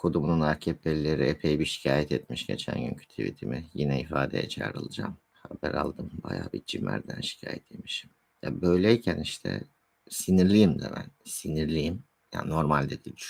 kodumunun AKP'lileri epey bir şikayet etmiş geçen günkü tweetimi. Yine ifadeye çağrılacağım. Haber aldım. Bayağı bir cimerden şikayet yemişim. Ya böyleyken işte sinirliyim de ben. Sinirliyim. Ya normalde değil.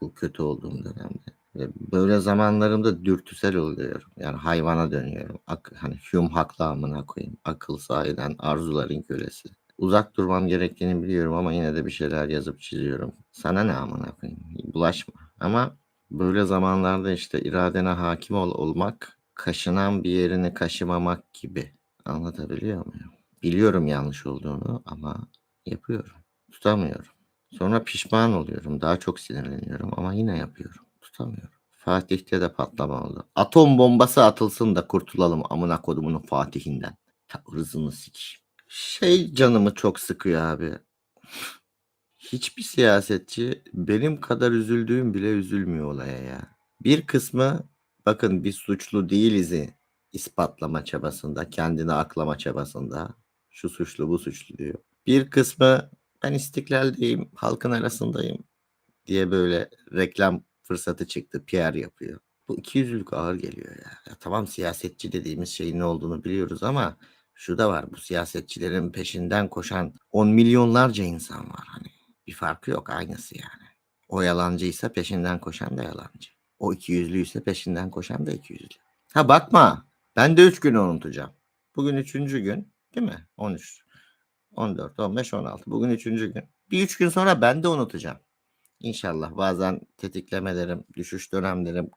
Bu kötü olduğum dönemde. Böyle zamanlarımda dürtüsel oluyorum. Yani hayvana dönüyorum. Ak hani Hume haklı amına koyayım. Akıl sahiden arzuların kölesi. Uzak durmam gerektiğini biliyorum ama yine de bir şeyler yazıp çiziyorum. Sana ne amına koyayım? Bulaşma. Ama böyle zamanlarda işte iradene hakim ol olmak, kaşınan bir yerini kaşımamak gibi. Anlatabiliyor muyum? Biliyorum yanlış olduğunu ama yapıyorum. Tutamıyorum. Sonra pişman oluyorum. Daha çok sinirleniyorum ama yine yapıyorum. Tutamıyorum. Fatih'te de patlama oldu. Atom bombası atılsın da kurtulalım amına kodumunun Fatih'inden. Ta hırzını sik. Şey canımı çok sıkıyor abi. Hiçbir siyasetçi benim kadar üzüldüğüm bile üzülmüyor olaya ya. Bir kısmı bakın biz suçlu değiliz'i ispatlama çabasında, kendini aklama çabasında. Şu suçlu bu suçlu diyor. Bir kısmı ben istiklaldeyim, halkın arasındayım diye böyle reklam fırsatı çıktı, PR yapıyor. Bu ikiyüzlülük ağır geliyor ya. ya. Tamam siyasetçi dediğimiz şeyin ne olduğunu biliyoruz ama şu da var. Bu siyasetçilerin peşinden koşan on milyonlarca insan var hani. Bir farkı yok aynısı yani. O yalancıysa peşinden koşan da yalancı. O ikiyüzlüyse peşinden koşan da ikiyüzlü. Ha bakma. Ben de üç günü unutacağım. Bugün üçüncü gün değil mi? 13, 14, 15, 16. Bugün üçüncü gün. Bir üç gün sonra ben de unutacağım. İnşallah bazen tetiklemelerim, düşüş dönemlerim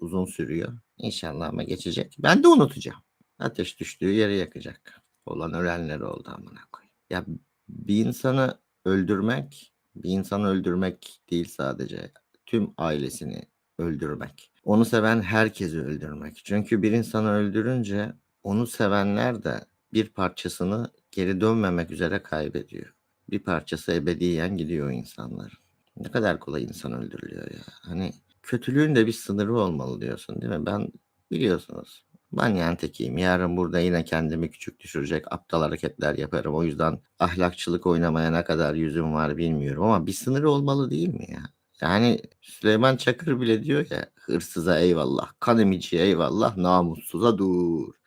uzun sürüyor. İnşallah ama geçecek. Ben de unutacağım. Ateş düştüğü yeri yakacak. Olan ölenler oldu amına koyayım. Ya bir insanı öldürmek, bir insanı öldürmek değil sadece. Tüm ailesini öldürmek. Onu seven herkesi öldürmek. Çünkü bir insanı öldürünce onu sevenler de bir parçasını geri dönmemek üzere kaybediyor. Bir parçası ebediyen gidiyor o insanların. Ne kadar kolay insan öldürülüyor ya. Hani kötülüğün de bir sınırı olmalı diyorsun değil mi? Ben biliyorsunuz manyan tekiyim. Yarın burada yine kendimi küçük düşürecek aptal hareketler yaparım. O yüzden ahlakçılık oynamaya ne kadar yüzüm var bilmiyorum ama bir sınırı olmalı değil mi ya? Yani Süleyman Çakır bile diyor ya hırsıza eyvallah, kan emiciye eyvallah, namussuza dur.